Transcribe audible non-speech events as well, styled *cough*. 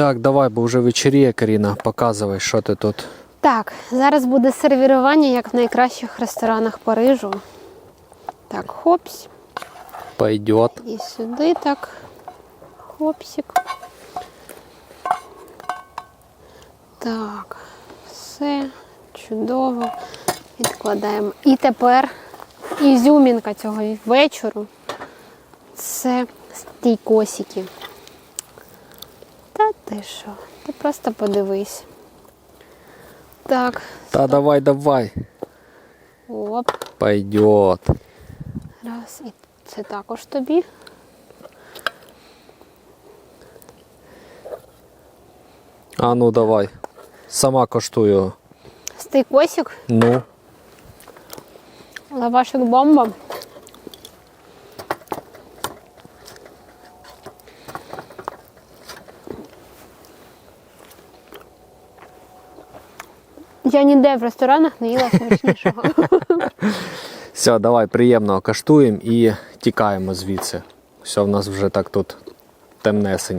Так, давай, бо вже вечеріє, Каріна, показуй, що ти тут. Так, зараз буде сервірування, як в найкращих ресторанах Парижу. Так, хопсь. Пойдет. І сюди так. Хопсик. Так, все чудово. Відкладаємо. І тепер ізюмінка цього вечору. Це стійкосики. Ти що? Ти просто подивись. Так, Та давай, давай. оп. Пойдет. Раз. І це також тобі. А ну давай. Сама коштую. Стейкосик, Ну. лавашик бомба. Я ніде в ресторанах не їла смачнішого. *laughs* Все, давай, приємного каштуємо і тікаємо звідси. Все, в нас вже так тут темнесенько.